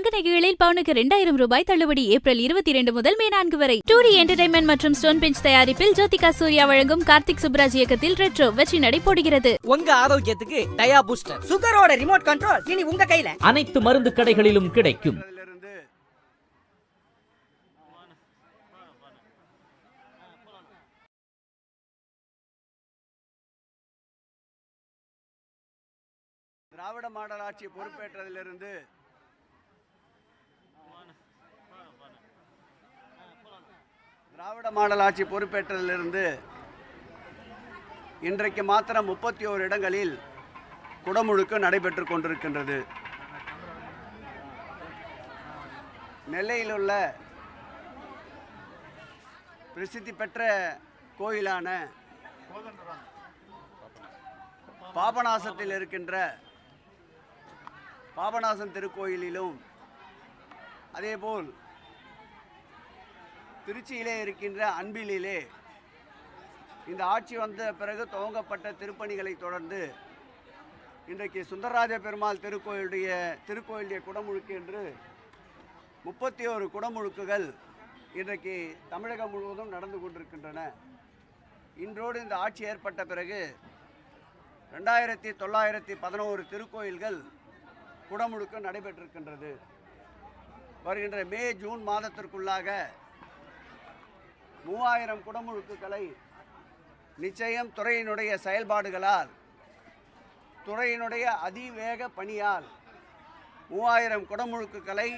தங்க நகைகளில் பவுனுக்கு இரண்டாயிரம் ரூபாய் தள்ளுபடி ஏப்ரல் இருபத்தி இரண்டு முதல் மே நான்கு வரை. டூடி என்டர்டைன்மெண்ட் மற்றும் ஸ்டோன் பெஞ்ச் தயாரிப்பில் ஜோதிகா சூர்யா வழங்கும் கார்த்திக் சுப்ராஜ் இயக்கத்தில் ரெட்ரோ வெற்றி நடை போடுகிறது. உங்க ஆரோக்கியத்துக்கு டயா பூஸ்டர் சுகரோட ரிமோட் கண்ட்ரோல் இனி உங்க கையில. அனைத்து மருந்து கடைகளிலும் கிடைக்கும். இருந்து திராவிட மாடல் ஆட்சி பொறுப்பேற்றதிலிருந்து திராவிட மாடல் ஆட்சி பொறுப்பேற்றதிலிருந்து இன்றைக்கு மாத்திரம் முப்பத்தி ஓரு இடங்களில் குடமுழுக்கு நடைபெற்று கொண்டிருக்கின்றது. நெல்லையில் உள்ள பிரசித்தி பெற்ற கோயிலான பாபநாசத்தில் இருக்கின்ற பாபநாசம் திருக்கோயிலிலும் அதேபோல் திருச்சியிலே இருக்கின்ற அன்பிலிலே இந்த ஆட்சி வந்த பிறகு துவங்கப்பட்ட திருப்பணிகளை தொடர்ந்து இன்றைக்கு சுந்தரராஜ பெருமாள் திருக்கோயிலுடைய திருக்கோயிலுடைய குடமுழுக்கு என்று முப்பத்தி ஒரு குடமுழுக்குகள் இன்றைக்கு தமிழகம் முழுவதும் நடந்து கொண்டிருக்கின்றன. இன்றோடு இந்த ஆட்சி ஏற்பட்ட பிறகு ரெண்டாயிரத்தி தொள்ளாயிரத்தி பதினோரு திருக்கோயில்கள் குடமுழுக்கு நடைபெற்றிருக்கின்றது. வருகின்ற மே ஜூன் மாதத்திற்குள்ளாக மூவாயிரம் குடமுழுக்குகளை நிச்சயம் துறையினுடைய செயல்பாடுகளால் துறையினுடைய அதிவேக பணியால் மூவாயிரம் குடமுழுக்குகளை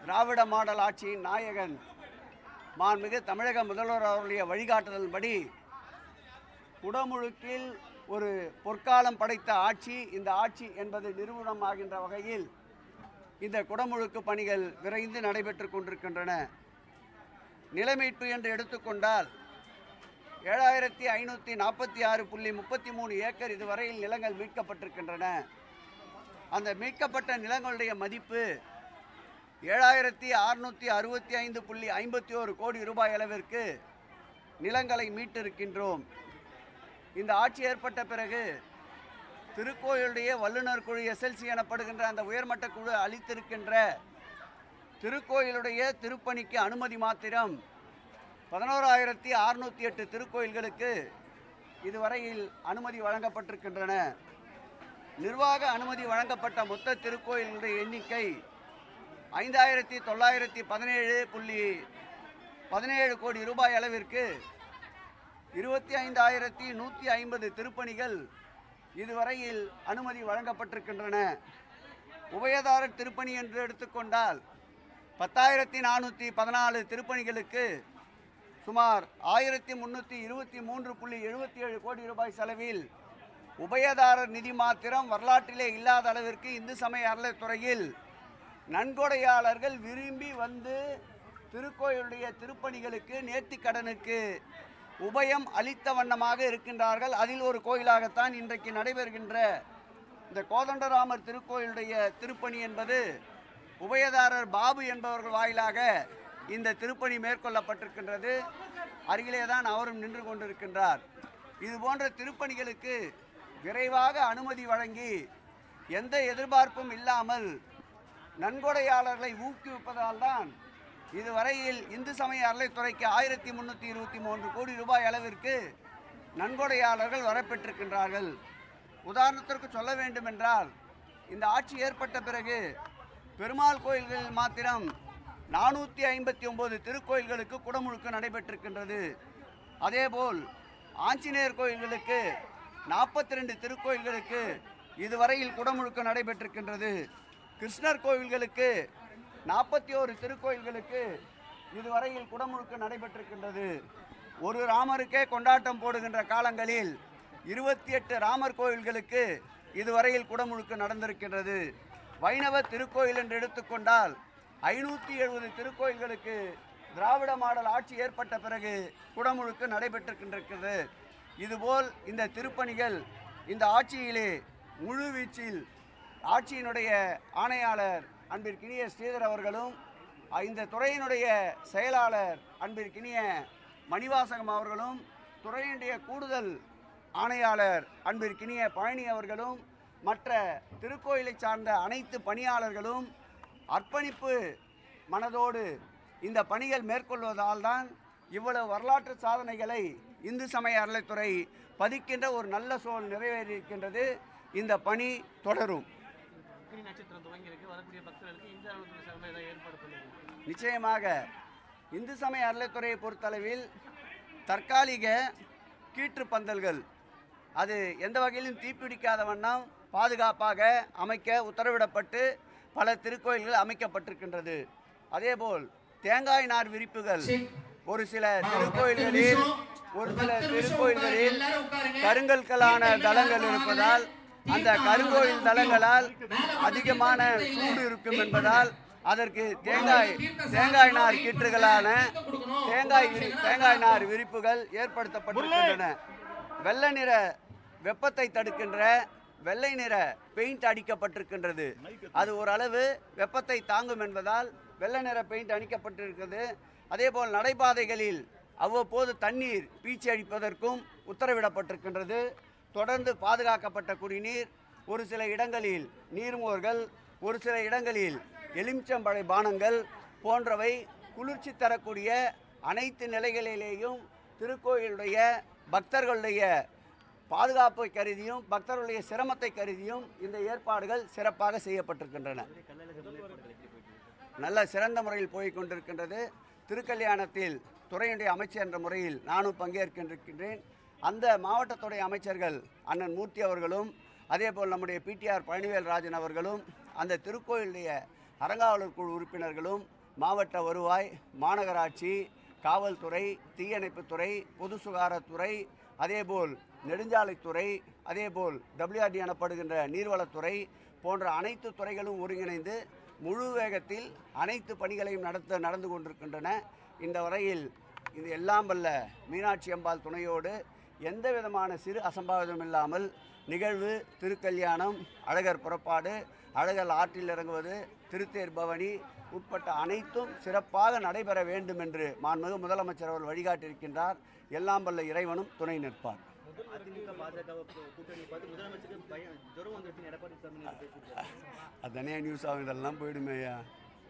திராவிட மாடல் ஆட்சியின் நாயகன் மாண்புமிகு தமிழக முதல்வர் அவருடைய வழிகாட்டுதல்படி குடமுழுக்கில் ஒரு பொற்காலம் படைத்த ஆட்சி இந்த ஆட்சி என்பது நிறுவனமாகின்ற வகையில் இந்த குடமுழுக்கு பணிகள் விரைந்து நடைபெற்று கொண்டிருக்கின்றன. நிலமீட்பு என்று எடுத்துக்கொண்டால் ஏழாயிரத்தி ஐநூற்றி நாற்பத்தி ஆறு புள்ளி முப்பத்தி மூணு ஏக்கர் இதுவரையில் நிலங்கள் மீட்கப்பட்டிருக்கின்றன. அந்த மீட்கப்பட்ட நிலங்களுடைய மதிப்பு ஏழாயிரத்தி அறுநூற்றி அறுபத்தி ஐந்து புள்ளி ஐம்பத்தி ஒரு கோடி ரூபாய் அளவிற்கு நிலங்களை மீட்டிருக்கின்றோம். இந்த ஆட்சி ஏற்பட்ட பிறகு திருக்கோயிலுடைய வல்லுநர் குழு எஸ்எல்சி எனப்படுகின்ற அந்த உயர்மட்ட குழு அளித்திருக்கின்ற திருக்கோயிலுடைய திருப்பணிக்கு அனுமதி மாத்திரம் பதினோராயிரத்தி அறுநூற்றி எட்டு திருக்கோயில்களுக்கு இதுவரையில் அனுமதி வழங்கப்பட்டிருக்கின்றன. நிர்வாக அனுமதி வழங்கப்பட்ட மொத்த திருக்கோயில்களுடைய எண்ணிக்கை ஐந்தாயிரத்தி தொள்ளாயிரத்தி பதினேழு புள்ளி பதினேழு கோடி ரூபாய் அளவிற்கு இருபத்தி ஐந்தாயிரத்தி நூற்றி ஐம்பது திருப்பணிகள் இதுவரையில் அனுமதி வழங்கப்பட்டிருக்கின்றன. உபயதாரர் திருப்பணி என்று எடுத்துக்கொண்டால் பத்தாயிரத்தி நானூற்றி பதினாலு திருப்பணிகளுக்கு சுமார் ஆயிரத்தி முந்நூற்றி இருபத்தி மூன்று புள்ளி எழுபத்தி ஏழு கோடி ரூபாய் செலவில் உபயதாரர் நிதி மாத்திரம் வரலாற்றிலே இல்லாத அளவிற்கு இந்து சமய அறநிலைத்துறையில் நன்கொடையாளர்கள் விரும்பி வந்து திருக்கோயிலுடைய திருப்பணிகளுக்கு நேர்த்திக்கடனுக்கு உபயம் அளித்த வண்ணமாக இருக்கின்றார்கள். அதில் ஒரு கோயிலாகத்தான் இன்றைக்கு நடைபெறுகின்ற இந்த கோதண்டராமர் திருக்கோயிலுடைய திருப்பணி என்பது உபயதாரர் பாபு என்பவர்கள் வாயிலாக இந்த திருப்பணி மேற்கொள்ளப்பட்டிருக்கின்றது. அருகிலே தான் அவரும் நின்று கொண்டிருக்கின்றார். இது போன்ற திருப்பணிகளுக்கு விரைவாக அனுமதி வழங்கி எந்த எதிர்பார்ப்பும் இல்லாமல் நன்கொடையாளர்களை ஊக்குவிப்பதால் தான் இதுவரையில் இந்து சமய அறளைத்துறைக்கு ஆயிரத்தி முந்நூற்றி இருபத்தி மூன்று கோடி ரூபாய் அளவிற்கு நன்கொடையாளர்கள் வரப்பெற்றிருக்கின்றார்கள். உதாரணத்திற்கு சொல்ல வேண்டுமென்றால் இந்த ஆட்சி ஏற்பட்ட பிறகு பெருமாள் கோயில்களில் மாத்திரம் நானூற்றி ஐம்பத்தி ஒம்பது திருக்கோயில்களுக்கு குடமுழுக்கு நடைபெற்றிருக்கின்றது. அதேபோல் ஆஞ்சநேயர் கோயில்களுக்கு நாற்பத்தி ரெண்டு திருக்கோயில்களுக்கு இதுவரையில் குடமுழுக்கு நடைபெற்றிருக்கின்றது. கிருஷ்ணர் கோயில்களுக்கு நாற்பத்தி ஓரு திருக்கோயில்களுக்கு இதுவரையில் குடமுழுக்கு நடைபெற்றிருக்கின்றது. ஒரு ராமருக்கே கொண்டாட்டம் போடுகின்ற காலங்களில் இருபத்தி எட்டு ராமர் கோயில்களுக்கு இதுவரையில் குடமுழுக்கு நடந்திருக்கின்றது. வைணவ திருக்கோயில் என்று எடுத்துக்கொண்டால் ஐநூற்றி எழுபது திருக்கோயில்களுக்கு திராவிட மாடல் ஆட்சி ஏற்பட்ட பிறகு குடமுழுக்கு நடைபெற்றிருக்கின்றது இதுபோல் இந்த திருப்பணிகள் இந்த ஆட்சியிலே முழுவீச்சில் ஆட்சியினுடைய ஆணையாளர் அன்பிற்கினிய ஸ்ரீதர் அவர்களும் இந்த துறையினுடைய செயலாளர் அன்பிற்கினிய மணிவாசகம் அவர்களும் துறையினுடைய கூடுதல் ஆணையாளர் அன்பிற்கினிய பழனி அவர்களும் மற்ற திருக்கோயிலை சார்ந்த அனைத்து பணியாளர்களும் அர்ப்பணிப்பு மனதோடு இந்த பணிகள் மேற்கொள்வதால் தான் இவ்வளவு வரலாற்று சாதனைகளை இந்து சமய அறநிலைத்துறை பதிக்கின்ற ஒரு நல்ல சூழல் நிறைவேறியிருக்கின்றது. இந்த பணி தொடரும். நிச்சயமாக இந்து சமய அறநிலைத்துறையை பொறுத்தளவில் தற்காலிக கீற்று பந்தல்கள் அது எந்த வகையிலும் தீப்பிடிக்காத வண்ணம் பாதுகாப்பாக அமைக்க உத்தரவிடப்பட்டு பல திருக்கோயில்கள் அமைக்கப்பட்டிருக்கின்றது. அதேபோல் தேங்காய் நார் விரிப்புகள் ஒரு சில திருக்கோயில்களில் ஒரு சில திருக்கோயில்களில் கருங்கற்களான தலங்கள் இருப்பதால் அந்த கருங்கோயில் தலங்களால் அதிகமான சூடு இருக்கும் என்பதால் அதற்கு தேங்காய் தேங்காய் நார் கீற்றுகளான தேங்காய் தேங்காய் நார் விரிப்புகள் ஏற்படுத்தப்பட்டிருக்கின்றன. வெள்ளை நிற வெப்பத்தை தடுக்கின்ற வெள்ளை நிற பெயிண்ட் அடிக்கப்பட்டிருக்கின்றது. அது ஓரளவு வெப்பத்தை தாங்கும் என்பதால் வெள்ளை நிற பெயிண்ட் அடிக்கப்பட்டிருக்கிறது அதேபோல் நடைபாதைகளில் அவ்வப்போது தண்ணீர் பீச்சி அடிப்பதற்கும் உத்தரவிடப்பட்டிருக்கின்றது. தொடர்ந்து பாதுகாக்கப்பட்ட குடிநீர் ஒரு சில இடங்களில் நீர்மோர்கள் ஒரு சில இடங்களில் எலுமிச்சம்பழை பானங்கள் போன்றவை குளிர்ச்சி தரக்கூடிய அனைத்து நிலைகளிலேயும் திருக்கோயிலுடைய பக்தர்களுடைய பாதுகாப்பை கருதியும் பக்தர்களுடைய சிரமத்தை கருதியும் இந்த ஏற்பாடுகள் சிறப்பாக செய்யப்பட்டிருக்கின்றன. நல்ல சிறந்த முறையில் போய் கொண்டிருக்கின்றது. திருக்கல்யாணத்தில் துறையுடைய அமைச்சர் என்ற முறையில் நானும் பங்கேற்கின்றிருக்கின்றேன். அந்த மாவட்டத்துடைய அமைச்சர்கள் அண்ணன் மூர்த்தி அவர்களும் அதேபோல் நம்முடைய பிடிஆர் பழனிவேல் ராஜன் அவர்களும் அந்த திருக்கோயிலுடைய அரங்காவலர் குழு உறுப்பினர்களும் மாவட்ட வருவாய் மாநகராட்சி காவல்துறை தீயணைப்புத்துறை பொது சுகாதாரத்துறை அதேபோல் நெடுஞ்சாலைத்துறை அதேபோல் டபிள்யூஆர்டி எனப்படுகின்ற நீர்வளத்துறை போன்ற அனைத்து துறைகளும் ஒருங்கிணைந்து முழு வேகத்தில் அனைத்து பணிகளையும் நடத்த நடந்து கொண்டிருக்கின்றன. இந்த வரையில் இது எல்லாம் வல்ல மீனாட்சி அம்பாள் துணையோடு எந்த விதமான சிறு அசம்பாவிதம் இல்லாமல் நிகழ்வு திருக்கல்யாணம் அழகர் புறப்பாடு அழகர் ஆற்றில் இறங்குவது திருத்தேர் பவனி உட்பட்ட அனைத்தும் சிறப்பாக நடைபெற வேண்டும் என்று மாண்புமிகு முதலமைச்சர் அவர் வழிகாட்டியிருக்கின்றார். எல்லாம் வல்ல இறைவனும் துணை நிற்பார். அதானே நியூஸ் ஆகும் இதெல்லாம் போயிடுமேயா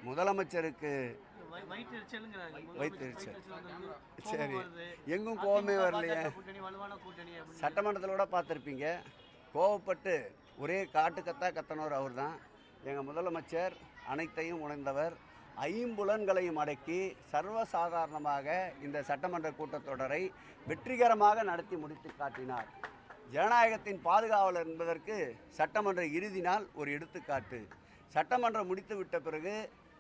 முதலமைச்சருக்கு வய- வயிற்றெரிச்சலுங்கிறாங்க. வயிற்றெரிச்சல். வந்திருக்கு. கோபம் சரி. வருது. எங்கும் கோபமே அதிமுக வரலையே. பாஜக கூட்டணி வலுவான கூட்டணி அப்படின்னு. சட்டமன்றத்தில் கூட பார்த்துருப்பீங்க. கோவப்பட்டு ஒரே காட்டு கத்தா கத்தனவர் அவர் தான் எங்கள் முதலமைச்சர் அனைத்தையும் உணர்ந்தவர். ஐம்புலன்களையும் அடக்கி சர்வசாதாரணமாக இந்த சட்டமன்ற கூட்டத்தொடரை வெற்றிகரமாக நடத்தி முடித்து காட்டினார். ஜனநாயகத்தின் பாதுகாவலர் என்பதற்கு சட்டமன்ற இறுதி நாள் ஒரு எடுத்துக்காட்டு. சட்டமன்றம் முடித்து விட்ட பிறகு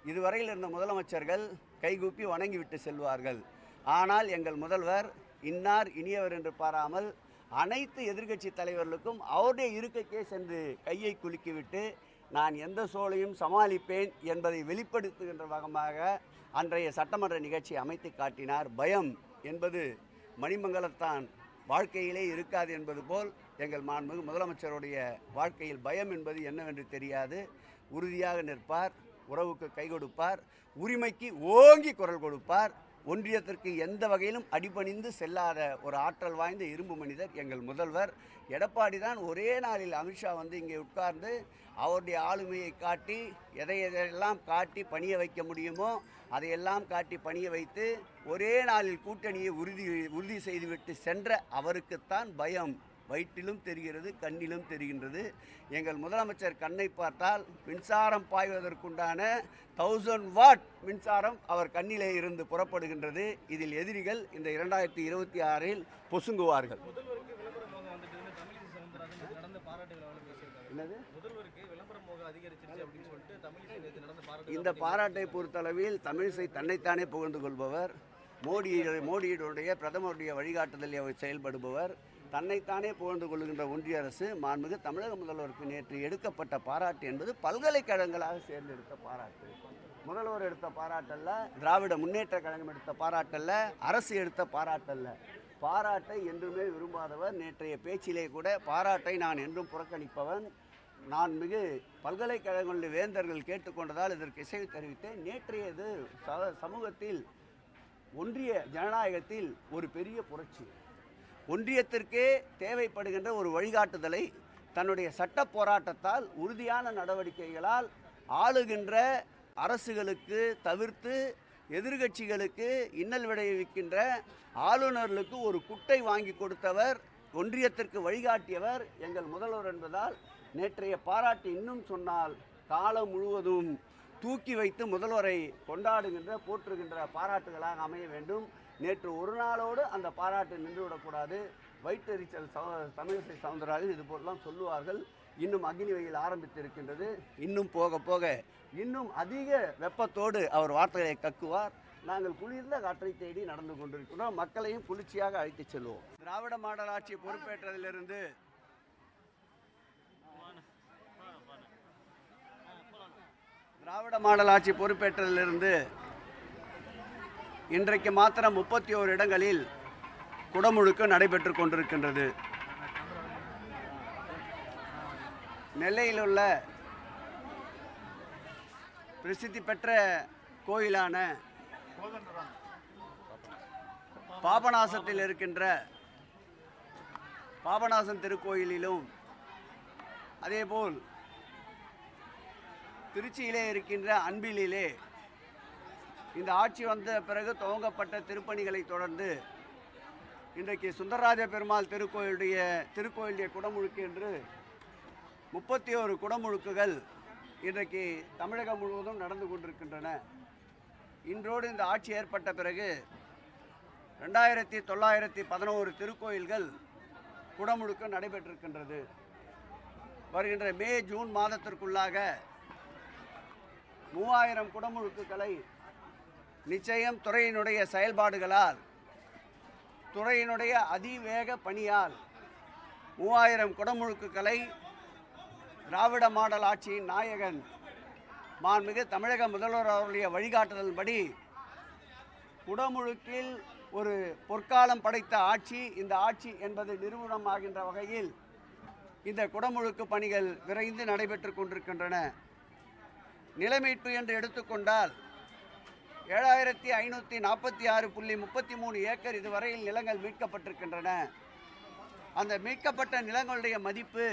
இதுவரையில் இருந்த முதலமைச்சர்கள் கைகூப்பி வணங்கிவிட்டு செல்வார்கள். ஆனால் எங்கள் முதல்வர் இன்னார் இனியவர் என்று பாராமல் அனைத்து எதிர்க்கட்சி தலைவர்களுக்கும் அவருடைய இருக்கைக்கே சென்று கையை குலுக்கிவிட்டு நான் எந்த சூழலையும் சமாளிப்பேன் என்பதை வெளிப்படுத்துகின்ற வகமாக அன்றைய சட்டமன்ற நிகழ்ச்சி அமைத்து காட்டினார் பயம் என்பது மணிமங்கலத்தான் வாழ்க்கையிலே இருக்காது என்பது போல் எங்கள் மாண்புமிகு முதலமைச்சருடைய வாழ்க்கையில் பயம் என்பது என்னவென்று தெரியாது. உறுதியாக நிற்பார் உறவுக்கு கை கொடுப்பார் உரிமைக்கு ஓங்கி குரல் கொடுப்பார். ஒன்றியத்திற்கு எந்த வகையிலும் அடிபணிந்து செல்லாத ஒரு ஆற்றல் வாய்ந்த இரும்பு மனிதர் எங்கள் முதல்வர். எடப்பாடி தான் ஒரே நாளில் அமித்ஷா வந்து இங்கே உட்கார்ந்து அவருடைய ஆளுமையை காட்டி எதை எதையெல்லாம் காட்டி பணிய வைக்க முடியுமோ அதையெல்லாம் காட்டி பணிய வைத்து ஒரே நாளில் கூட்டணியை உறுதி உறுதி செய்துவிட்டு சென்ற அவருக்குத்தான் பயம். வயிற்றிலும் தெரிகிறது கண்ணிலும் தெரிகின்றது. எங்கள் முதலமைச்சர் கண்ணை பார்த்தால் மின்சாரம் பாய்வதற்குண்டான தௌசண்ட் வாட் மின்சாரம் அவர் கண்ணிலே இருந்து புறப்படுகின்றது. இதில் எதிரிகள் இந்த இரண்டாயிரத்தி இருபத்தி ஆறில் பொசுங்குவார்கள். என்னது? இந்த பாராட்டை பொறுத்தளவில் தமிழிசை தன்னைத்தானே புகழ்ந்து கொள்பவர். மோடி மோடியுடைய பிரதமருடைய வழிகாட்டுதலில் அவர் செயல்படுபவர். தன்னைத்தானே புகழ்ந்து கொள்கின்ற ஒன்றிய அரசு மாண்புமிகு தமிழக முதல்வருக்கு நேற்று எடுக்கப்பட்ட பாராட்டு என்பது பல்கலைக்கழகங்களாக சேர்ந்தெடுத்த பாராட்டு. முதல்வர் எடுத்த பாராட்டல்ல திராவிட முன்னேற்ற கழகம் எடுத்த பாராட்டல்ல அரசு எடுத்த பாராட்டல்ல. பாராட்டை என்றுமே விரும்பாதவர். நேற்றைய பேச்சிலே கூட பாராட்டை நான் என்றும் புறக்கணிப்பவன். நான் மிகு பல்கலைக்கழகங்களில் வேந்தர்கள் கேட்டுக்கொண்டதால் இதற்கு இசைவு தெரிவித்தேன். நேற்றையது ச- சமூகத்தில் ஒன்றிய ஜனநாயகத்தில் ஒரு பெரிய புரட்சி. ஒன்றியத்திற்கே தேவைப்படுகின்ற ஒரு வழிகாட்டுதலை தன்னுடைய சட்ட போராட்டத்தால் உறுதியான நடவடிக்கைகளால் ஆளுகின்ற அரசுகளுக்கு தவிர்த்து எதிர்கட்சிகளுக்கு இன்னல் விளைவிக்கின்ற ஆளுநர்களுக்கு ஒரு குட்டை வாங்கி கொடுத்தவர் ஒன்றியத்திற்கு வழிகாட்டியவர் எங்கள் முதல்வர் என்பதால் நேற்றைய பாராட்டு இன்னும் சொன்னால் காலம் முழுவதும் தூக்கி வைத்து முதல்வரை கொண்டாடுகின்ற போற்றுகின்ற பாராட்டுகளாக அமைய வேண்டும். நேற்று ஒரு நாளோடு அந்த பாராட்டு நின்றுவிடக்கூடாது. வயிற்றெரிச்சல் சௌ- தமிழிசை சவுந்தரராஜன் இது போலலாம் சொல்லுவார்கள். இன்னும் அக்னி வெயில் ஆரம்பித்திருக்கின்றது. இன்னும் போக போக இன்னும் அதிக வெப்பத்தோடு அவர் வார்த்தைகளை கக்குவார். நாங்கள் குளிர்ந்த காற்றை தேடி நடந்து கொண்டிருக்கிறோம். மக்களையும் குளிர்ச்சியாக அழைத்துச் செல்வோம். திராவிட மாடல் ஆட்சி பொறுப்பேற்றதிலிருந்து திராவிட மாடல் ஆட்சி பொறுப்பேற்றதிலிருந்து இன்றைக்கு மாத்திரம் முப்பத்தி ஓரு இடங்களில் குடமுழுக்கு நடைபெற்று கொண்டிருக்கின்றது. நெல்லையில் உள்ள பிரசித்தி பெற்ற கோயிலான பாபநாசத்தில் இருக்கின்ற பாபநாசம் திருக்கோயிலிலும் அதேபோல் திருச்சியிலே இருக்கின்ற அன்பிலே இந்த ஆட்சி வந்த பிறகு துவங்கப்பட்ட திருப்பணிகளை தொடர்ந்து இன்றைக்கு சுந்தரராஜ பெருமாள் திருக்கோயிலுடைய திருக்கோயிலுடைய குடமுழுக்கு என்று முப்பத்தி ஒரு குடமுழுக்குகள் இன்றைக்கு தமிழகம் முழுவதும் நடந்து கொண்டிருக்கின்றன. இன்றோடு இந்த ஆட்சி ஏற்பட்ட பிறகு ரெண்டாயிரத்தி தொள்ளாயிரத்தி பதினோரு திருக்கோயில்கள் குடமுழுக்க நடைபெற்றிருக்கின்றது. வருகின்ற மே ஜூன் மாதத்திற்குள்ளாக மூவாயிரம் குடமுழுக்குகளை நிச்சயம் துறையினுடைய செயல்பாடுகளால் துறையினுடைய அதிவேக பணியால் மூவாயிரம் குடமுழுக்குகளை திராவிட மாடல் ஆட்சியின் நாயகன் மாண்புமிகு தமிழக முதல்வர் அவருடைய வழிகாட்டுதல்படி குடமுழுக்கில் ஒரு பொற்காலம் படைத்த ஆட்சி இந்த ஆட்சி என்பது நிறுவனமாகின்ற வகையில் இந்த குடமுழுக்கு பணிகள் விரைந்து நடைபெற்று கொண்டிருக்கின்றன. நிலமீட்பு என்று எடுத்துக்கொண்டால் ஏழாயிரத்தி ஐநூற்றி நாற்பத்தி ஆறு புள்ளி முப்பத்தி மூணு ஏக்கர் இதுவரையில் நிலங்கள் மீட்கப்பட்டிருக்கின்றன. அந்த மீட்கப்பட்ட நிலங்களுடைய மதிப்பு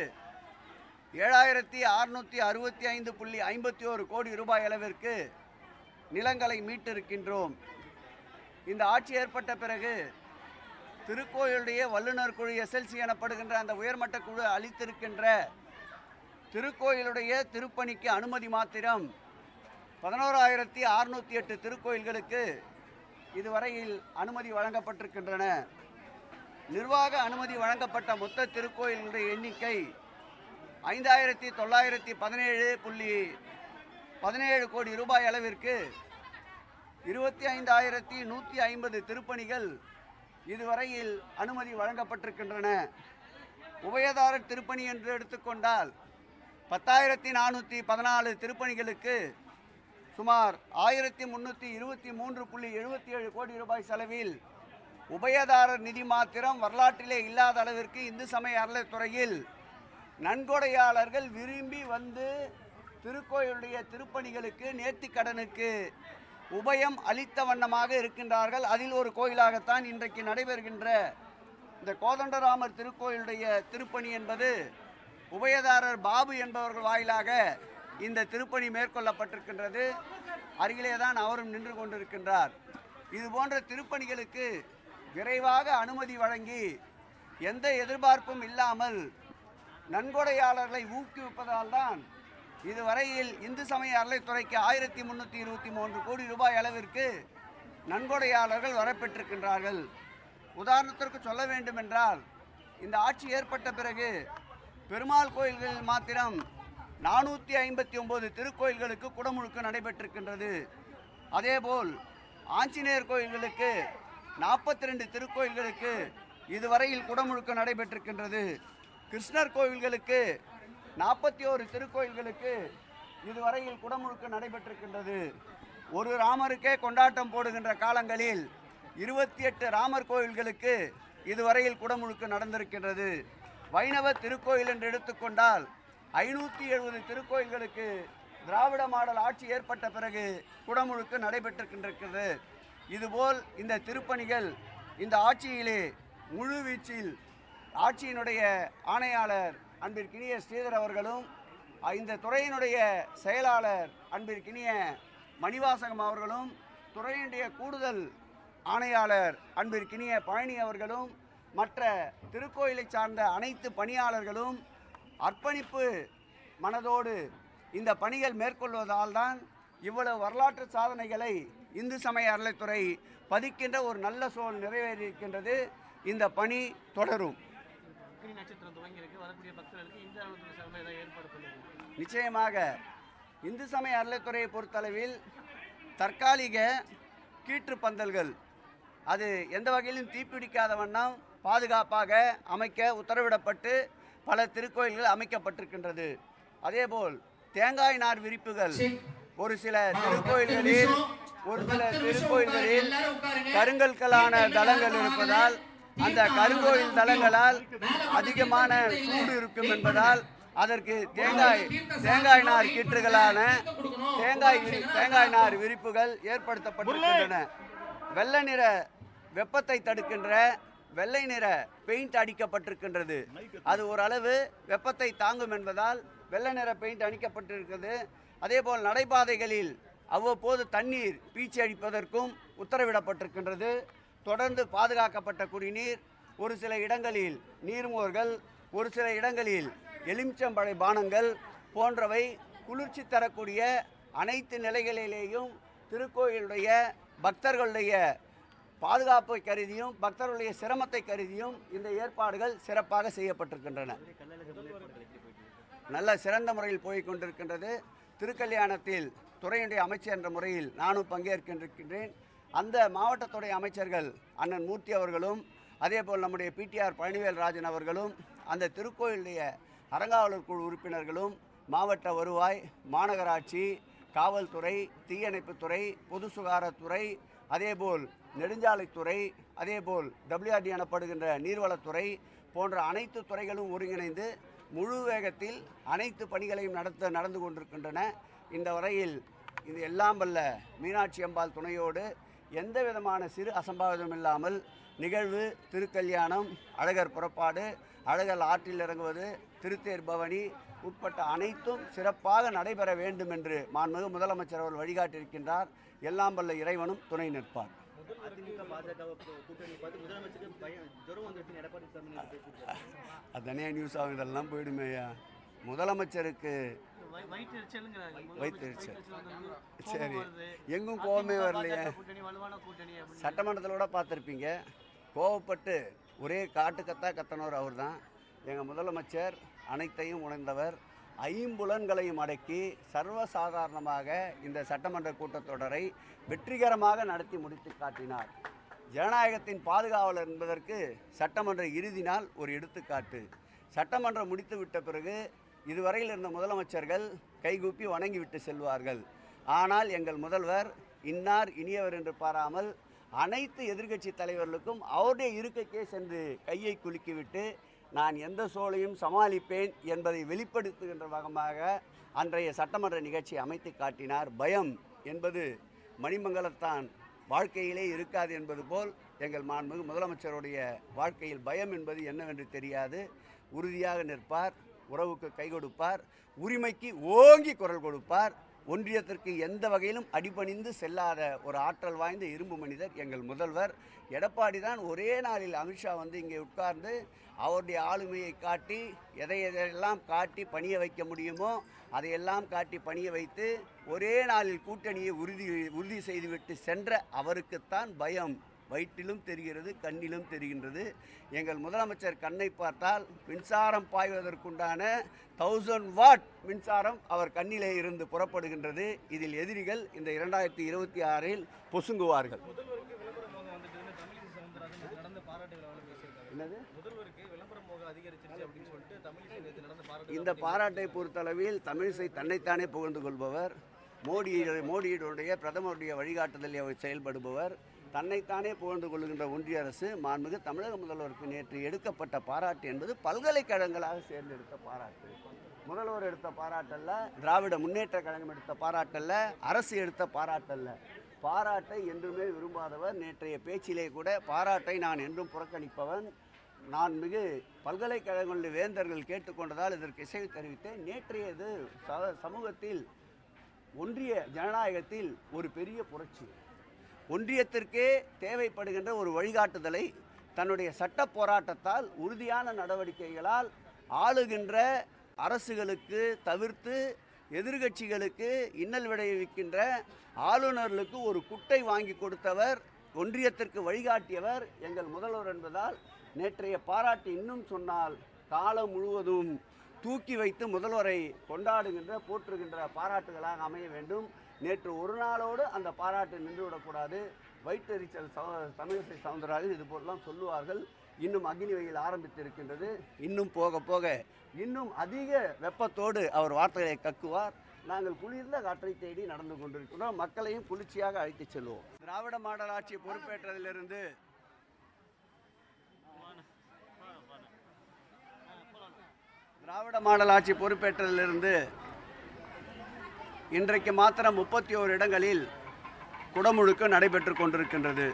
ஏழாயிரத்தி அறுநூற்றி அறுபத்தி ஐந்து புள்ளி ஐம்பத்தி ஒரு கோடி ரூபாய் அளவிற்கு நிலங்களை மீட்டிருக்கின்றோம். இந்த ஆட்சி ஏற்பட்ட பிறகு திருக்கோயிலுடைய வல்லுநர் குழு எஸ்எல்சி எனப்படுகின்ற அந்த உயர்மட்ட குழு அளித்திருக்கின்ற திருக்கோயிலுடைய திருப்பணிக்கு அனுமதி மாத்திரம் பதினோராயிரத்தி அறுநூற்றி எட்டு திருக்கோயில்களுக்கு இதுவரையில் அனுமதி வழங்கப்பட்டிருக்கின்றன. நிர்வாக அனுமதி வழங்கப்பட்ட மொத்த திருக்கோயில்களுடைய எண்ணிக்கை ஐந்தாயிரத்தி தொள்ளாயிரத்தி பதினேழு புள்ளி பதினேழு கோடி ரூபாய் அளவிற்கு இருபத்தி ஐந்தாயிரத்தி நூற்றி ஐம்பது திருப்பணிகள் இதுவரையில் அனுமதி வழங்கப்பட்டிருக்கின்றன. உபயதாரர் திருப்பணி என்று எடுத்துக்கொண்டால் பத்தாயிரத்தி நானூற்றி பதினாலு திருப்பணிகளுக்கு சுமார் ஆயிரத்தி முந்நூற்றி இருபத்தி மூன்று புள்ளி எழுபத்தி ஏழு கோடி ரூபாய் செலவில் உபயதாரர் நிதி மாத்திரம் வரலாற்றிலே இல்லாத அளவிற்கு இந்து சமய அறநிலைத்துறையில் நன்கொடையாளர்கள் விரும்பி வந்து திருக்கோயிலுடைய திருப்பணிகளுக்கு நேர்த்திக்கடனுக்கு உபயம் அளித்த வண்ணமாக இருக்கின்றார்கள். அதில் ஒரு கோயிலாகத்தான் இன்றைக்கு நடைபெறுகின்ற இந்த கோதண்டராமர் திருக்கோயிலுடைய திருப்பணி என்பது உபயதாரர் பாபு என்பவர்கள் வாயிலாக இந்த திருப்பணி மேற்கொள்ளப்பட்டிருக்கின்றது. அருகிலே தான் அவரும் நின்று கொண்டிருக்கின்றார். இது போன்ற திருப்பணிகளுக்கு விரைவாக அனுமதி வழங்கி எந்த எதிர்பார்ப்பும் இல்லாமல் நன்கொடையாளர்களை ஊக்குவிப்பதால் தான் இதுவரையில் இந்து சமய அறலைத்துறைக்கு ஆயிரத்தி முந்நூற்றி இருபத்தி மூன்று கோடி ரூபாய் அளவிற்கு நன்கொடையாளர்கள் வரப்பெற்றிருக்கின்றார்கள். உதாரணத்திற்கு சொல்ல வேண்டுமென்றால் இந்த ஆட்சி ஏற்பட்ட பிறகு பெருமாள் கோயில்களில் மாத்திரம் நானூற்றி ஐம்பத்தி ஒம்பது திருக்கோயில்களுக்கு குடமுழுக்கு நடைபெற்றிருக்கின்றது. அதேபோல் ஆஞ்சநேயர் கோயில்களுக்கு நாற்பத்தி ரெண்டு திருக்கோயில்களுக்கு இதுவரையில் குடமுழுக்கு நடைபெற்றிருக்கின்றது. கிருஷ்ணர் கோயில்களுக்கு நாற்பத்தி ஓரு திருக்கோயில்களுக்கு இதுவரையில் குடமுழுக்கு நடைபெற்றிருக்கின்றது. ஒரு ராமருக்கே கொண்டாட்டம் போடுகின்ற காலங்களில் இருபத்தி எட்டு ராமர் கோயில்களுக்கு இதுவரையில் குடமுழுக்கு நடந்திருக்கின்றது. வைணவ திருக்கோயில் என்று எடுத்துக்கொண்டால் ஐநூற்றி எழுபது திருக்கோயில்களுக்கு திராவிட மாடல் ஆட்சி ஏற்பட்ட பிறகு குடமுழுக்கு நடைபெற்றிருக்கின்றிருக்கிறது. இதுபோல் இந்த திருப்பணிகள் இந்த ஆட்சியிலே முழுவீச்சில் ஆட்சியினுடைய ஆணையாளர் அன்பிற்கினிய ஸ்ரீதர் அவர்களும் இந்த துறையினுடைய செயலாளர் அன்பிற்கினிய மணிவாசகம் அவர்களும் துறையினுடைய கூடுதல் ஆணையாளர் அன்பிற்கினிய பழனி அவர்களும் மற்ற திருக்கோயிலை சார்ந்த அனைத்து பணியாளர்களும் அர்ப்பணிப்பு மனதோடு இந்த பணிகள் மேற்கொள்வதால் தான் இவ்வளவு வரலாற்று சாதனைகளை இந்து சமய அறளைத்துறை பதிக்கின்ற ஒரு நல்ல சூழல் நிறைவேறியிருக்கின்றது. இந்த பணி தொடரும். நிச்சயமாக இந்து சமய அறளைத்துறையை பொறுத்தளவில் தற்காலிக கீற்று பந்தல்கள் அது எந்த வகையிலும் தீப்பிடிக்காத வண்ணம் பாதுகாப்பாக அமைக்க உத்தரவிடப்பட்டு பல திருக்கோயில்கள் அமைக்கப்பட்டிருக்கின்றது. அதேபோல் தேங்காய் நார் விரிப்புகள் ஒரு சில திருக்கோயில்களில் ஒரு சில திருக்கோயில்களில் கருங்கற்களான தலங்கள் இருப்பதால் அந்த கருங்கோயில் தலங்களால் அதிகமான சூடு இருக்கும் என்பதால் அதற்கு தேங்காய் தேங்காய் நார் கீற்றுகளான தேங்காய் தேங்காய் நார் விரிப்புகள் ஏற்படுத்தப்பட்டிருக்கின்றன. வெள்ளை நிற வெப்பத்தை தடுக்கின்ற வெள்ளை நிற பெயிண்ட் அடிக்கப்பட்டிருக்கின்றது. அது ஓரளவு வெப்பத்தை தாங்கும் என்பதால் வெள்ளை நிற பெயிண்ட் அடிக்கப்பட்டிருக்கிறது அதேபோல் நடைபாதைகளில் அவ்வப்போது தண்ணீர் பீச்சி அடிப்பதற்கும் உத்தரவிடப்பட்டிருக்கின்றது. தொடர்ந்து பாதுகாக்கப்பட்ட குடிநீர் ஒரு சில இடங்களில் நீர்மோர்கள் ஒரு சில இடங்களில் எலுமிச்சம்பழை பானங்கள் போன்றவை குளிர்ச்சி தரக்கூடிய அனைத்து நிலைகளிலேயும் திருக்கோயிலுடைய பக்தர்களுடைய பாதுகாப்பை கருதியும் பக்தர்களுடைய சிரமத்தை கருதியும் இந்த ஏற்பாடுகள் சிறப்பாக செய்யப்பட்டிருக்கின்றன. நல்ல சிறந்த முறையில் போய் கொண்டிருக்கின்றது. திருக்கல்யாணத்தில் துறையுடைய அமைச்சர் என்ற முறையில் நானும் பங்கேற்கின்றிருக்கின்றேன். அந்த மாவட்டத்துடைய அமைச்சர்கள் அண்ணன் மூர்த்தி அவர்களும் அதேபோல் நம்முடைய பிடிஆர் பழனிவேல் ராஜன் அவர்களும் அந்த திருக்கோயிலுடைய அரங்காவலர் குழு உறுப்பினர்களும் மாவட்ட வருவாய் மாநகராட்சி காவல்துறை தீயணைப்புத்துறை பொது சுகாரத்துறை அதேபோல் நெடுஞ்சாலைத்துறை அதேபோல் டபிள்யூஆர்டி எனப்படுகின்ற நீர்வளத்துறை போன்ற அனைத்து துறைகளும் ஒருங்கிணைந்து முழு வேகத்தில் அனைத்து பணிகளையும் நடத்த நடந்து கொண்டிருக்கின்றன. இந்த வரையில் இது எல்லாம் வல்ல மீனாட்சி அம்பாள் துணையோடு எந்த விதமான சிறு அசம்பாவிதம் இல்லாமல் நிகழ்வு திருக்கல்யாணம் அழகர் புறப்பாடு அழகர் ஆற்றில் இறங்குவது திருத்தேர் பவனி உட்பட்ட அனைத்தும் சிறப்பாக நடைபெற வேண்டும் என்று மாண்புமிகு முதலமைச்சர் அவர் வழிகாட்டியிருக்கின்றார். எல்லாம் வல்ல இறைவனும் துணை நிற்பார். அது தனியாக நியூஸ் ஆகும்? இதெல்லாம் போயிடுமேயா முதலமைச்சருக்கு வய- வயிற்றெரிச்சலுங்கிறாங்க. முதலமைச்சர் வயிற்றெரிச்சல். வயிற்றெரிச்சல் வந்து சரி. எங்கும் கோபமே வரலையே. சட்டமன்றத்தில் கூட பார்த்துருப்பீங்க. கோவப்பட்டு ஒரே காட்டுக்கத்தா கத்தனவர் அவர் தான் எங்கள் முதலமைச்சர் அனைத்தையும் உணர்ந்தவர் ஐம்புலன்களையும் அடக்கி சர்வசாதாரணமாக இந்த சட்டமன்ற கூட்டத்தொடரை வெற்றிகரமாக நடத்தி முடித்து காட்டினார். ஜனநாயகத்தின் பாதுகாவலர் என்பதற்கு சட்டமன்ற இறுதி நாள் ஒரு எடுத்துக்காட்டு. சட்டமன்றம் முடித்து விட்ட பிறகு இதுவரையில் இருந்த முதலமைச்சர்கள் கைகூப்பி வணங்கிவிட்டு செல்வார்கள். ஆனால் எங்கள் முதல்வர் இன்னார் இனியவர் என்று பாராமல் அனைத்து எதிர்க்கட்சி தலைவர்களுக்கும் அவருடைய இருக்கைக்கே சென்று கையை குலுக்கிவிட்டு நான் எந்த சோழையும் சமாளிப்பேன் என்பதை வெளிப்படுத்துகின்ற வகமாக அன்றைய சட்டமன்ற நிகழ்ச்சி அமைத்து காட்டினார். பயம் என்பது மணிமங்கலத்தான் வாழ்க்கையிலே இருக்காது என்பது போல் எங்கள் மாண்புமிகு முதலமைச்சருடைய வாழ்க்கையில் பயம் என்பது என்னவென்று தெரியாது. உறுதியாக நிற்பார் உறவுக்கு கை கொடுப்பார் உரிமைக்கு ஓங்கி குரல் கொடுப்பார். ஒன்றியத்திற்கு எந்த வகையிலும் அடிபணிந்து செல்லாத ஒரு ஆற்றல் வாய்ந்த இரும்பு மனிதர் எங்கள் முதல்வர். எடப்பாடி தான் ஒரே நாளில் அமித்ஷா வந்து இங்கே உட்கார்ந்து அவருடைய ஆளுமையை காட்டி எதை எதையெல்லாம் காட்டி பணிய வைக்க முடியுமோ அதையெல்லாம் காட்டி பணிய வைத்து ஒரே நாளில் கூட்டணியை உறுதி உறுதி செய்துவிட்டு சென்ற அவருக்குத்தான் பயம். வயிற்றிலும் தெரிகிறது கண்ணிலும் தெரிகின்றது. எங்கள் முதலமைச்சர் கண்ணை பார்த்தால் மின்சாரம் பாய்வதற்குண்டான தௌசண்ட் வாட் மின்சாரம் அவர் கண்ணிலே இருந்து புறப்படுகின்றது. இதில் எதிரிகள் இந்த இரண்டாயிரத்தி இருபத்தி ஆறில் பொசுங்குவார்கள். என்னது? இந்த பாராட்டை பொறுத்தளவில் தமிழிசை தன்னைத்தானே புகழ்ந்து கொள்பவர். மோடி மோடியுடைய பிரதமருடைய வழிகாட்டுதலில் அவர் செயல்படுபவர். தன்னைத்தானே புகழ்ந்து கொள்கின்ற ஒன்றிய அரசு மாண்புமிகு தமிழக முதல்வருக்கு நேற்று எடுக்கப்பட்ட பாராட்டு என்பது பல்கலைக்கழகங்களாக சேர்ந்தெடுத்த பாராட்டு. முதல்வர் எடுத்த பாராட்டல்ல திராவிட முன்னேற்ற கழகம் எடுத்த பாராட்டல்ல அரசு எடுத்த பாராட்டல்ல. பாராட்டை என்றுமே விரும்பாதவர். நேற்றைய பேச்சிலே கூட பாராட்டை நான் என்றும் புறக்கணிப்பவன். நான் மிகு பல்கலைக்கழகங்களில் வேந்தர்கள் கேட்டுக்கொண்டதால் இதற்கு இசைவு தெரிவித்தேன். நேற்றையது ச- சமூகத்தில் ஒன்றிய ஜனநாயகத்தில் ஒரு பெரிய புரட்சி. ஒன்றியத்திற்கே தேவைப்படுகின்ற ஒரு வழிகாட்டுதலை தன்னுடைய சட்ட போராட்டத்தால் உறுதியான நடவடிக்கைகளால் ஆளுகின்ற அரசுகளுக்கு தவிர்த்து எதிர்கட்சிகளுக்கு இன்னல் விளைவிக்கின்ற ஆளுநர்களுக்கு ஒரு குட்டை வாங்கி கொடுத்தவர் ஒன்றியத்திற்கு வழிகாட்டியவர் எங்கள் முதல்வர் என்பதால் நேற்றைய பாராட்டு இன்னும் சொன்னால் காலம் முழுவதும் தூக்கி வைத்து முதல்வரை கொண்டாடுகின்ற போற்றுகின்ற பாராட்டுகளாக அமைய வேண்டும். நேற்று ஒரு நாளோடு அந்த பாராட்டு நின்றுவிடக்கூடாது வயிற்றெரிச்சல் சௌ- தமிழிசை சவுந்தரராஜன் இது போலலாம் சொல்லுவார்கள். இன்னும் அக்னி வெயில் ஆரம்பித்திருக்கின்றது. இன்னும் போக போக இன்னும் அதிக வெப்பத்தோடு அவர் வார்த்தைகளை கக்குவார். நாங்கள் குளிர்ந்த காற்றை தேடி நடந்து கொண்டிருக்கிறோம் மக்களையும் குளிர்ச்சியாக அழைத்துச் செல்வோம். திராவிட மாடல் ஆட்சி பொறுப்பேற்றதிலிருந்து திராவிட மாடல் ஆட்சி பொறுப்பேற்றதிலிருந்து இன்றைக்கு மாத்திரம் முப்பத்தி ஓரு இடங்களில் குடமுழுக்கு நடைபெற்று கொண்டிருக்கின்றது.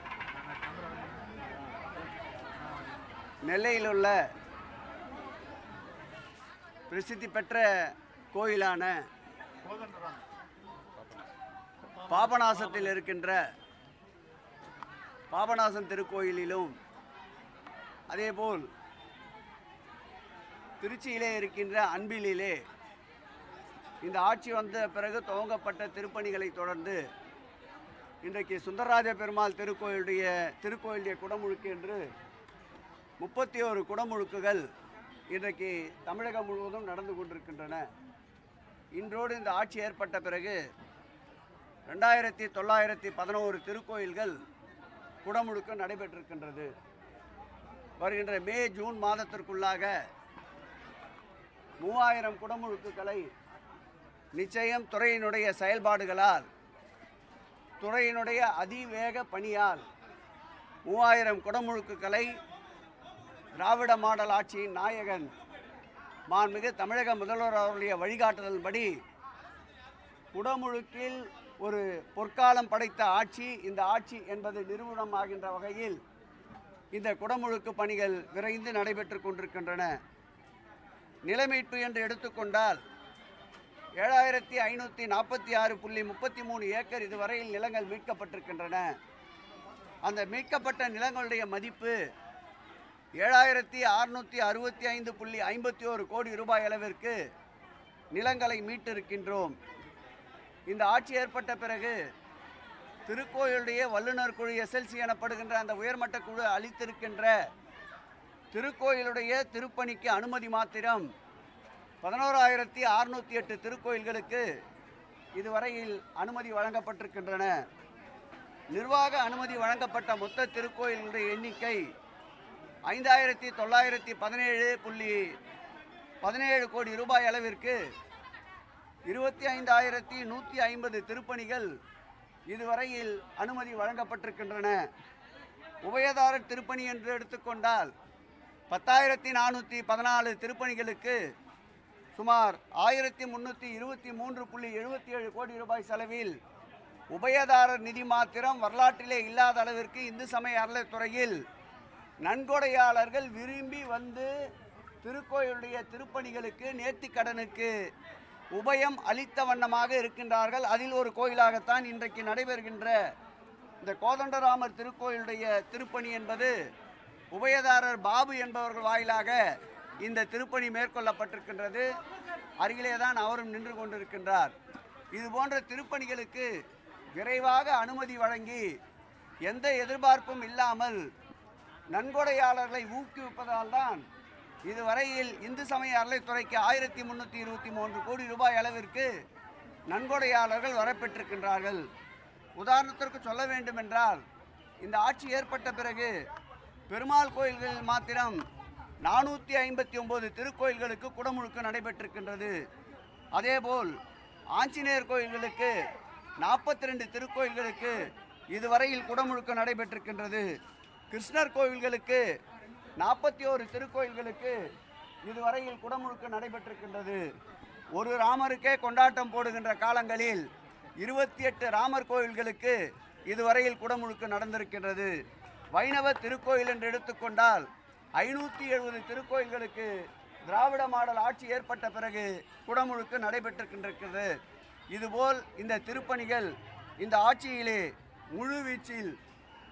நெல்லையில் உள்ள பிரசித்தி பெற்ற கோயிலான பாபநாசத்தில் இருக்கின்ற பாபநாசம் திருக்கோயிலிலும் அதேபோல் திருச்சியிலே இருக்கின்ற அன்பிலே இந்த ஆட்சி வந்த பிறகு துவங்கப்பட்ட திருப்பணிகளை தொடர்ந்து இன்றைக்கு சுந்தரராஜ பெருமாள் திருக்கோயிலுடைய திருக்கோயிலுடைய குடமுழுக்கு என்று முப்பத்தி ஓரு குடமுழுக்குகள் இன்றைக்கு தமிழகம் முழுவதும் நடந்து கொண்டிருக்கின்றன. இன்றோடு இந்த ஆட்சி ஏற்பட்ட பிறகு ரெண்டாயிரத்தி தொள்ளாயிரத்தி பதினோரு திருக்கோயில்கள் குடமுழுக்கு நடைபெற்றிருக்கின்றது. வருகின்ற மே ஜூன் மாதத்திற்குள்ளாக மூவாயிரம் குடமுழுக்குகளை நிச்சயம் துறையினுடைய செயல்பாடுகளால் துறையினுடைய அதிவேக பணியால் மூவாயிரம் குடமுழுக்குகளை திராவிட மாடல் ஆட்சியின் நாயகன் மாண்புமிகு தமிழக முதல்வர் அவருடைய வழிகாட்டுதல்படி குடமுழுக்கில் ஒரு பொற்காலம் படைத்த ஆட்சி இந்த ஆட்சி என்பது நிறுவனமாகின்ற வகையில் இந்த குடமுழுக்கு பணிகள் விரைந்து நடைபெற்று கொண்டிருக்கின்றன. நிலமீட்பு என்று எடுத்துக்கொண்டால் ஏழாயிரத்தி ஐநூற்றி நாற்பத்தி ஆறு புள்ளி முப்பத்தி மூணு ஏக்கர் இதுவரையில் நிலங்கள் மீட்கப்பட்டிருக்கின்றன. அந்த மீட்கப்பட்ட நிலங்களுடைய மதிப்பு ஏழாயிரத்தி அறுநூற்றி அறுபத்தி ஐந்து புள்ளி ஐம்பத்தி ஓரு கோடி ரூபாய் அளவிற்கு நிலங்களை மீட்டிருக்கின்றோம். இந்த ஆட்சி ஏற்பட்ட பிறகு திருக்கோயிலுடைய வல்லுநர் குழு எஸ்எல்சி எனப்படுகின்ற அந்த உயர்மட்ட குழு அளித்திருக்கின்ற திருக்கோயிலுடைய திருப்பணிக்கு அனுமதி மாத்திரம் பதினோராயிரத்தி அறுநூற்றி எட்டு திருக்கோயில்களுக்கு இதுவரையில் அனுமதி வழங்கப்பட்டிருக்கின்றன. நிர்வாக அனுமதி வழங்கப்பட்ட மொத்த திருக்கோயில்களுடைய எண்ணிக்கை ஐந்தாயிரத்தி தொள்ளாயிரத்தி பதினேழு புள்ளி பதினேழு கோடி ரூபாய் அளவிற்கு இருபத்தி ஐந்தாயிரத்தி நூற்றி ஐம்பது திருப்பணிகள் இதுவரையில் அனுமதி வழங்கப்பட்டிருக்கின்றன. உபயதாரர் திருப்பணி என்று எடுத்துக்கொண்டால் பத்தாயிரத்தி நானூற்றி பதினாலு திருப்பணிகளுக்கு சுமார் ஆயிரத்தி முந்நூற்றி இருபத்தி மூன்று புள்ளி எழுபத்தி ஏழு கோடி ரூபாய் செலவில் உபயதாரர் நிதி மாத்திரம் வரலாற்றிலே இல்லாத அளவிற்கு இந்து சமய அறநிலைத்துறையில் நன்கொடையாளர்கள் விரும்பி வந்து திருக்கோயிலுடைய திருப்பணிகளுக்கு நேர்த்தி கடனுக்கு உபயம் அளித்த வண்ணமாக இருக்கின்றார்கள். அதில் ஒரு கோயிலாகத்தான் இன்றைக்கு நடைபெறுகின்ற இந்த கோதண்டராமர் திருக்கோயிலுடைய திருப்பணி என்பது உபயதாரர் பாபு என்பவர்கள் வாயிலாக இந்த திருப்பணி மேற்கொள்ளப்பட்டிருக்கின்றது. அருகிலே தான் அவரும் நின்று கொண்டிருக்கின்றார். இது போன்ற திருப்பணிகளுக்கு விரைவாக அனுமதி வழங்கி எந்த எதிர்பார்ப்பும் இல்லாமல் நன்கொடையாளர்களை ஊக்குவிப்பதால் தான் இதுவரையில் இந்து சமய அறநிலைத்துறைக்கு ஆயிரத்தி முந்நூற்றி இருபத்தி மூன்று கோடி ரூபாய் அளவிற்கு நன்கொடையாளர்கள் வரப்பெற்றிருக்கின்றார்கள். உதாரணத்திற்கு சொல்ல வேண்டுமென்றால் இந்த ஆட்சி ஏற்பட்ட பிறகு பெருமாள் கோயில்களில் மாத்திரம் நானூற்றி ஐம்பத்தி ஒம்பது திருக்கோயில்களுக்கு குடமுழுக்கு நடைபெற்றிருக்கின்றது. அதேபோல் ஆஞ்சநேயர் கோயில்களுக்கு நாற்பத்தி ரெண்டு திருக்கோயில்களுக்கு இதுவரையில் குடமுழுக்கு நடைபெற்றிருக்கின்றது. கிருஷ்ணர் கோயில்களுக்கு நாற்பத்தி ஓரு திருக்கோயில்களுக்கு இதுவரையில் குடமுழுக்கு நடைபெற்றிருக்கின்றது. ஒரு ராமருக்கே கொண்டாட்டம் போடுகின்ற காலங்களில் இருபத்தி எட்டு ராமர் கோயில்களுக்கு இதுவரையில் குடமுழுக்கு நடந்திருக்கின்றது. வைணவ திருக்கோயில் என்று எடுத்துக்கொண்டால் ஐநூற்றி எழுபது திருக்கோயில்களுக்கு திராவிட மாடல் ஆட்சி ஏற்பட்ட பிறகு குடமுழுக்கு நடைபெற்றிருக்கின்றிருக்கிறது. இதுபோல் இந்த திருப்பணிகள் இந்த ஆட்சியிலே முழுவீச்சில்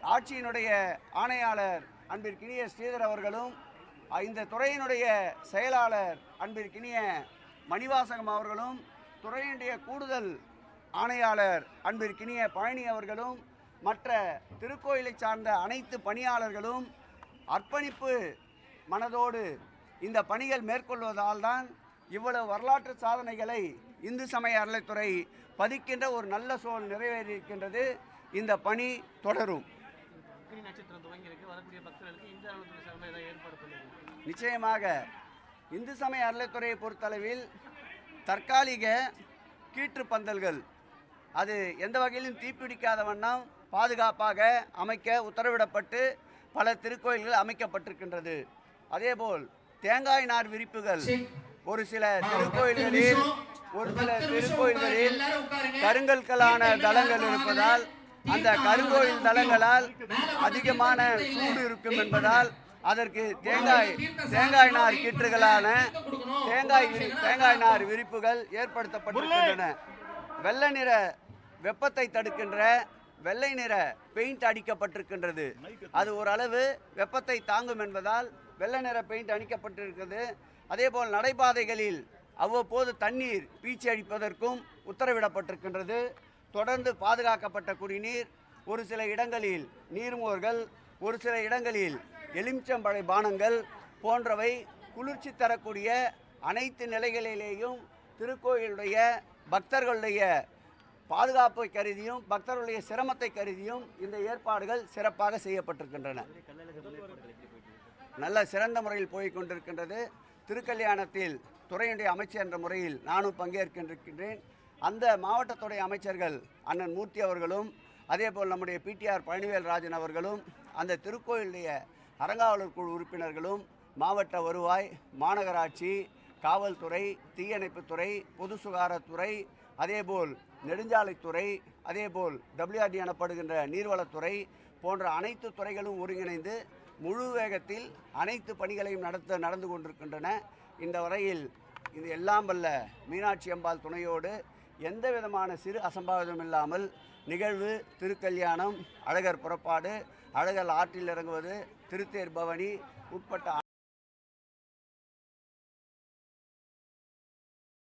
ஆட்சியினுடைய ஆணையாளர் அன்பிற்கினிய ஸ்ரீதர் அவர்களும் இந்த துறையினுடைய செயலாளர் அன்பிற்கினிய மணிவாசகம் அவர்களும் துறையினுடைய கூடுதல் ஆணையாளர் அன்பிற்கினிய பழனி அவர்களும் மற்ற திருக்கோயிலை சார்ந்த அனைத்து பணியாளர்களும் அர்ப்பணிப்பு மனதோடு இந்த பணிகள் மேற்கொள்வதால் தான் இவ்வளவு வரலாற்று சாதனைகளை இந்து சமய அறநிலைத்துறை பதிக்கின்ற ஒரு நல்ல சூழல் நிறைவேறியிருக்கின்றது. இந்த பணி தொடரும். நிச்சயமாக இந்து சமய அறநிலைத்துறையை பொறுத்தளவில் தற்காலிக கீற்று பந்தல்கள் அது எந்த வகையிலும் தீப்பிடிக்காத வண்ணம் பாதுகாப்பாக அமைக்க உத்தரவிடப்பட்டு பல திருக்கோயில்கள் அமைக்கப்பட்டிருக்கின்றது. அதேபோல் தேங்காய் நார் விரிப்புகள் ஒரு சில திருக்கோயில்களில் ஒரு சில திருக்கோயில்களில் கருங்கற்களான தலங்கள் இருப்பதால் அந்த கருங்கோயில் தலங்களால் அதிகமான சூடு இருக்கும் என்பதால் அதற்கு தேங்காய் தேங்காய் நார் கீற்றுகளான தேங்காய் தேங்காய் நார் விரிப்புகள் ஏற்படுத்தப்பட்டிருக்கின்றன. வெள்ளை நிற வெப்பத்தை தடுக்கின்ற வெள்ளை நிற பெயிண்ட் அடிக்கப்பட்டிருக்கின்றது. அது ஓரளவு வெப்பத்தை தாங்கும் என்பதால் வெள்ளை நிற பெயிண்ட் அடிக்கப்பட்டிருக்கிறது அதேபோல் நடைபாதைகளில் அவ்வப்போது தண்ணீர் பீச்சி அடிப்பதற்கும் உத்தரவிடப்பட்டிருக்கின்றது. தொடர்ந்து பாதுகாக்கப்பட்ட குடிநீர் ஒரு சில இடங்களில் நீர்மோர்கள் ஒரு சில இடங்களில் எலுமிச்சம்பழை பானங்கள் போன்றவை குளிர்ச்சி தரக்கூடிய அனைத்து நிலைகளிலேயும் திருக்கோயிலுடைய பக்தர்களுடைய பாதுகாப்பை கருதியும் பக்தர்களுடைய சிரமத்தை கருதியும் இந்த ஏற்பாடுகள் சிறப்பாக செய்யப்பட்டிருக்கின்றன. நல்ல சிறந்த முறையில் போய் கொண்டிருக்கின்றது திருக்கல்யாணத்தில் துறையினுடைய அமைச்சர் என்ற முறையில் நானும் பங்கேற்கின்றிருக்கின்றேன். அந்த மாவட்டத்துடைய அமைச்சர்கள் அண்ணன் மூர்த்தி அவர்களும் அதேபோல் நம்முடைய பிடிஆர் பழனிவேல் ராஜன் அவர்களும் அந்த திருக்கோயிலுடைய அரங்காவலர் குழு உறுப்பினர்களும் மாவட்ட வருவாய் மாநகராட்சி காவல்துறை தீயணைப்புத்துறை பொது சுகாதாரத்துறை அதேபோல் நெடுஞ்சாலைத்துறை அதேபோல் டபிள்யூஆர்டி எனப்படுகின்ற நீர்வளத்துறை போன்ற அனைத்து துறைகளும் ஒருங்கிணைந்து முழு வேகத்தில் அனைத்து பணிகளையும் நடத்த நடந்து கொண்டிருக்கின்றன. இந்த வரையில் இது எல்லாம் வல்ல மீனாட்சி அம்பாள் துணையோடு எந்த விதமான சிறு அசம்பாவிதம் இல்லாமல் நிகழ்வு திருக்கல்யாணம் அழகர் புறப்பாடு அழகர் ஆற்றில் இறங்குவது திருத்தேர் பவனி உட்பட்ட